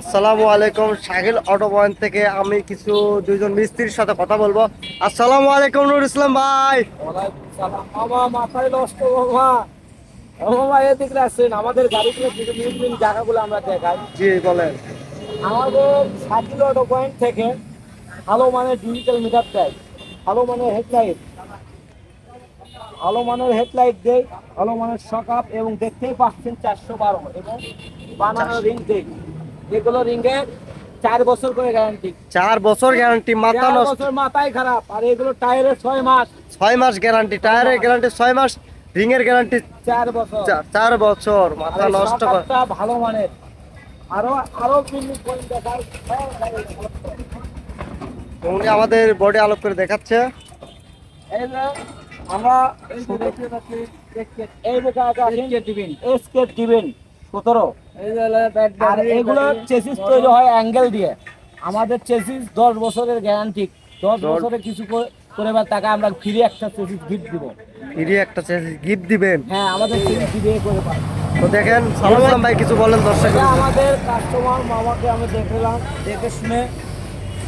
আসসালামু আলাইকুম Shakil auto point থেকে আমি কিছু দুইজন মিস্ত্রির সাথে কথা বলব। আসসালামু আলাইকুম নুর ইসলাম ভাই। আমাদের জায়গাগুলো আমরা দেখাই বলেন। আমাদের পয়েন্ট থেকে ভালো মানের ভালো মানের হেডলাইট ভালো মানের হেডলাইট ভালো মানের সকাপ এবং দেখতেই পাচ্ছেন চারশো বারো। এবং বানানো রিং দেয়। যেগুলো রিংয়ে চার বছর করে গ্যারান্টি চার বছর গ্যারান্টি মাথা নষ্ট বছর মাথায় খারাপ আর এগুলো টায়ারের ছয় মাস ছয় মাস গ্যারান্টি টায়ারের গ্যারান্টি ছয় মাস রিং এর গ্যারান্টি চার বছর চার বছর মাথা নষ্ট কর ভালো মানের আরও আরও উনি আমাদের বডি আলোক করে দেখাচ্ছে এই যে আমরা দেখতে পাচ্ছি এসকে এসকে সতেরো আর এগুলো চেসিস তৈরি হয় অ্যাঙ্গেল দিয়ে। আমাদের চেসিস দশ বছরের গ্যারান্টি দশ বছরে কিছু করে করে বা টাকা আমরা ফ্রি একটা চেসিস গিফট দিব। ফিরি একটা চেসিস গিফট দিবেন? হ্যাঁ আমাদের চেসিস দিবে করে তো দেখেন সালাম ভাই কিছু বলেন দর্শক। আমাদের কাস্টমার মামাকে আমি দেখলাম দেখে শুনে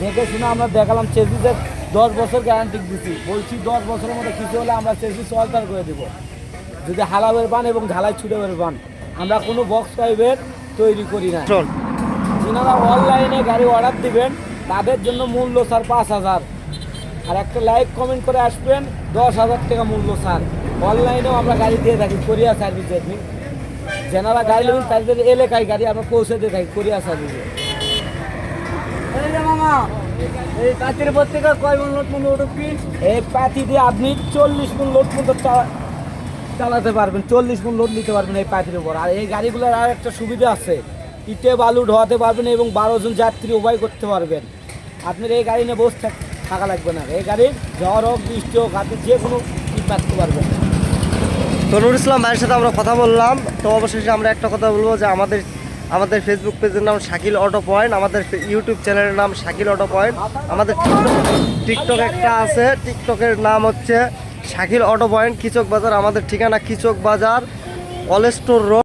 দেখে শুনে আমরা দেখালাম চেসিসের দশ বছর গ্যারান্টি দিচ্ছি বলছি দশ বছরের মধ্যে কিছু হলে আমরা চেসিস অল্টার করে দেবো। যদি হালাবের পান এবং ঢালাই ছুটে বের পান আমরা কোনো বক্স টাইপের তৈরি করি না চল যিনারা অনলাইনে গাড়ি অর্ডার দিবেন তাদের জন্য মূল্য স্যার পাঁচ হাজার। আর একটা লাইক কমেন্ট করে আসবেন দশ হাজার টাকা মূল্য স্যার। অনলাইনেও আমরা গাড়ি দিয়ে থাকি কোরিয়া সার্ভিস আপনি যেনারা গাড়ি নেবেন তাদের এলাকায় গাড়ি আমরা পৌঁছে দিয়ে থাকি কোরিয়া সার্ভিসে এই এই কাতির পত্রিকা কয় মন লোড মন উঠবি এই পাতি দিয়ে আপনি চল্লিশ মন লোড মতো চালাতে পারবেন, চল্লিশ মন লোড নিতে পারবেন এই পাতির উপর। আর এই গাড়িগুলোর আর একটা সুবিধা আছে, ইটে বালু ঢোয়াতে পারবেন এবং বারো জন যাত্রী উভয় করতে পারবেন। আপনার এই গাড়ি নিয়ে বসে থাকা লাগবে না। এই গাড়ির ঝড় হোক, বৃষ্টি হোক, আপনি যে কোনো ইট রাখতে পারবেন। তো নুর ইসলাম ভাইয়ের সাথে আমরা কথা বললাম। তো অবশেষে আমরা একটা কথা বলব যে আমাদের আমাদের ফেসবুক পেজের নাম শাকিল অটো পয়েন্ট, আমাদের ইউটিউব চ্যানেলের নাম শাকিল অটো পয়েন্ট। আমাদের টিকটক একটা আছে। টিকটকের নাম হচ্ছে শাকিল অটো পয়েন্ট কিচক বাজার আমাদের ঠিকানা কিচক বাজার কলেজ স্টোর রোড।